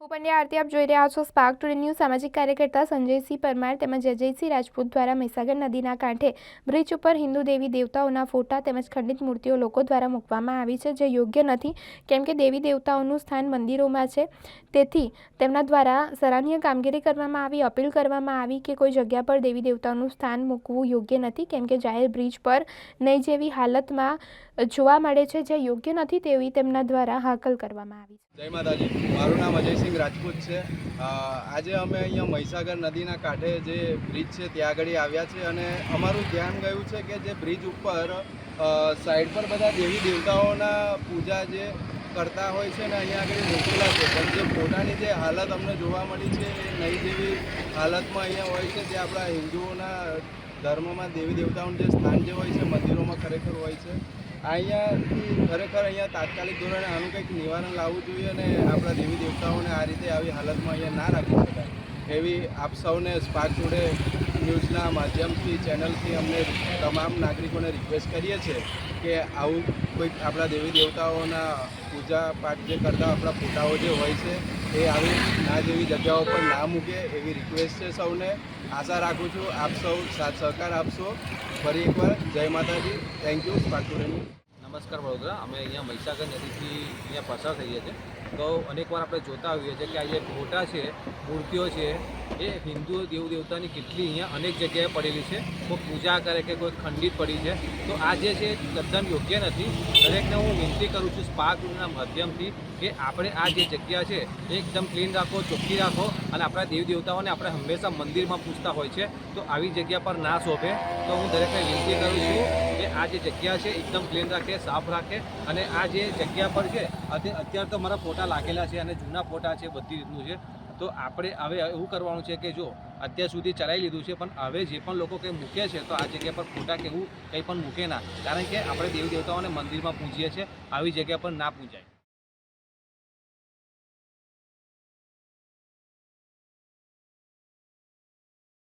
હું પંડ્યા આરતી આપ જોઈ રહ્યા છો સ્પાર્ક ટુડે ન્યૂઝ સામાજિક કાર્યકર્તા સંજયસિંહ પરમાર તેમજ અજયસિંહ રાજપૂત દ્વારા મહીસાગર નદીના કાંઠે બ્રિજ ઉપર હિન્દુ દેવી દેવતાઓના ફોટા તેમજ ખંડિત મૂર્તિઓ લોકો દ્વારા મૂકવામાં આવી છે, જે યોગ્ય નથી, કેમ કે દેવી દેવતાઓનું સ્થાન મંદિરોમાં છે. તેથી તેમના દ્વારા સરાહનીય કામગીરી કરવામાં આવી, અપીલ કરવામાં આવી કે કોઈ જગ્યા પર દેવી દેવતાઓનું સ્થાન મૂકવું યોગ્ય નથી, કેમ કે જાહેર બ્રિજ પર નહીં જેવી હાલતમાં જોવા મળે છે જે યોગ્ય નથી તેવી તેમના દ્વારા હાકલ કરવામાં આવી છે. જય માતાજી. મારું નામ અજયસિંહ રાજપૂત છે. આજે અમે અહીંયા મહીસાગર નદીના કાંઠે જે બ્રિજ છે ત્યાં આગળ આવ્યા છે અને અમારું ધ્યાન ગયું છે કે જે બ્રિજ ઉપર સાઈડ પર બધા દેવી દેવતાઓના પૂજા જે કરતા હોય છે ને અહીંયા આગળ મૂકેલા છે. પણ જે ફોટાની જે હાલત અમને જોવા મળી છે એ નહીં જેવી હાલતમાં અહીંયા હોય છે, જે આપણા હિન્દુઓના ધર્મમાં દેવી દેવતાઓનું જે સ્થાન જે હોય છે, મંદિરોમાં ખરેખર હોય છે. અહીંયાથી ખરેખર અહીંયા તાત્કાલિક ધોરણે આનું કંઈક નિવારણ લાવવું જોઈએ અને આપણા દેવી દેવતાઓને આ રીતે આવી હાલતમાં અહીંયા ના રાખી શકાય. એવી આપ સૌને સ્પાર્ક ટુડે ન્યૂઝના માધ્યમથી, ચેનલથી અમને તમામ નાગરિકોને રિક્વેસ્ટ કરીએ છીએ કે આવું કોઈક આપણા દેવી દેવતાઓના પૂજા પાઠ જે કરતા આપણા ફોટાઓ જે હોય છે, એ આવી ના જેવી જગ્યાઓ પર ના મૂકે એવી રિક્વેસ્ટ છે સૌને. આશા રાખું છું આપ સૌ સાથ સહકાર આપશો. ફરી એકવાર જય માતાજી. થેન્ક યુ ન્યૂઝ નમસ્કાર વડોદરા. અમે અહીંયા મહીસાગર નદીથી અહીંયા પસાર થઈએ છીએ. તો અનેકવાર આપણે જોતા હોઈએ છીએ કે આ જે ફોટા છે, મૂર્તિઓ છે, એ હિન્દુ દેવ દેવતાની કેટલી અહીંયા અનેક જગ્યાએ પડેલી છે. કોઈ પૂજા કરે કે કોઈ ખંડિત પડી છે. તો આ જે છે તદ્દન યોગ્ય નથી. દરેકને હું વિનંતી કરું છું સ્પાર્ક માધ્યમથી કે આપણે આ જે જગ્યા છે એકદમ ક્લીન રાખો, ચોખ્ખી રાખો અને આપણા દેવ દેવતાઓને આપણે હંમેશા મંદિરમાં પૂછતા હોય છે. તો આવી જગ્યા પર ના શોભે. તો હું દરેકને વિનંતી કરું છું આ જે જગ્યા છે, એકદમ ક્લીન રાખે, સાફ રાખે અને આ જે જગ્યા પર છે અત્યારે તો મારા ફોટા લાગેલા છે અને જૂના ફોટા છે, બધી રીતનું છે. તો આપણે હવે એવું કરવાનું છે કે જો અત્યાર સુધી ચલાવી લીધું છે, પણ હવે જે પણ લોકો કંઈ મૂકે છે, તો આ જગ્યા પર ફોટા કે એવું કંઈ પણ મૂકે ના. કારણ કે આપણે દેવ દેવતાઓને મંદિરમાં પૂજીએ છીએ, આવી જગ્યા પર ના પૂજાય.